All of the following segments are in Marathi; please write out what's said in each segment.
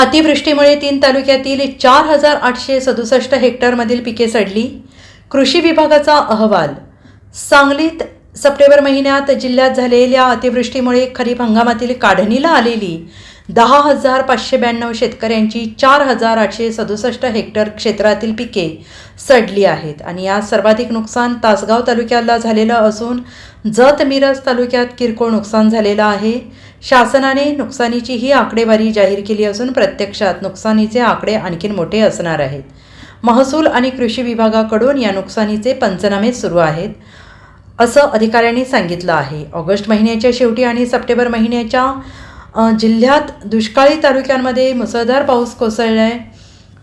अतिवृष्टीमुळे तीन तालुक्यातील चार हजार आठशे सदुसष्ट हेक्टरमधील पिके सडली. कृषी विभागाचा अहवाल. सांगलीत सप्टेंबर महिन्यात जिल्ह्यात झालेल्या अतिवृष्टीमुळे खरीप हंगामातील काढणीला आलेली दहा हजार पाचशे ब्याण्णव शेतकऱ्यांची चार हजार आठशे सदुसष्ट हेक्टर क्षेत्रातील पिके सडली आहेत. आणि यात सर्वाधिक नुकसान तासगाव तालुक्याला झालेलं असून जत मिरज तालुक्यात किरकोळ नुकसान झालेलं आहे. शासनाने नुकसानीची ही आकडेवारी जाहीर केली असून प्रत्यक्षात नुकसानीचे आकडे आणखीन मोठे असणार आहेत. महसूल आणि कृषी विभागाकडून या नुकसानीचे पंचनामे सुरू आहेत असं अधिकाऱ्यांनी सांगितलं आहे. ऑगस्ट महिन्याच्या शेवटी आणि सप्टेंबर महिन्याच्या जिल्ह्यात दुष्काळी तालुक्यांमध्ये मुसळधार पाऊस कोसळला आहे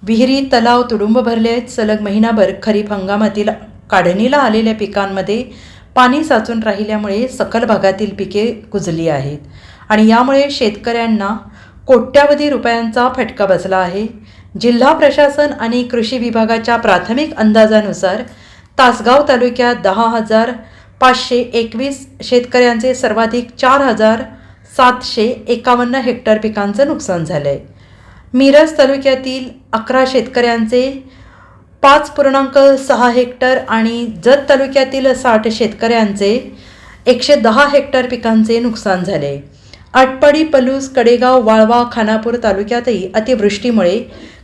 विहिरी तलाव तुडुंब भरले आहेत सलग महिनाभर खरीप हंगामातील काढणीला आलेल्या पिकांमध्ये पाणी साचून राहिल्यामुळे सकल भागातील पिके कुजली आहेत. आणि यामुळे शेतकऱ्यांना कोट्यावधी रुपयांचा फटका बसला आहे. जिल्हा प्रशासन आणि कृषी विभागाच्या प्राथमिक अंदाजानुसार तासगाव तालुक्यात दहा हजार पाचशे एकवीस शेतकऱ्यांचे सर्वाधिक चार हजार सातशे एकावन्न हेक्टर पिकांचं नुकसान झालं आहे मिरज तालुक्यातील अकरा शेतकऱ्यांचे पाच पूर्णांक सहा हेक्टर आणि जत तालुक्यातील साठ शेतकऱ्यांचे एकशे दहा हेक्टर पिकांचे नुकसान झाले. आटपाडी पलूस कडेगाव वाळवा खानापूर तालुक्यातही अतिवृष्टीमुळे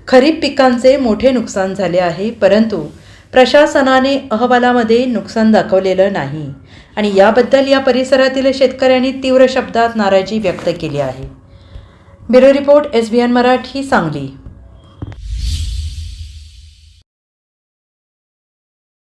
खरीप पिकांचे मोठे नुकसान झाले आहे परंतु प्रशासनाने अहवालामध्ये नुकसान दाखवलेलं नाही आणि याबद्दल या परिसरातील शेतकऱ्यांनी तीव्र शब्दात नाराजी व्यक्त केली आहे. Bureau report S B N Marathi Sangli.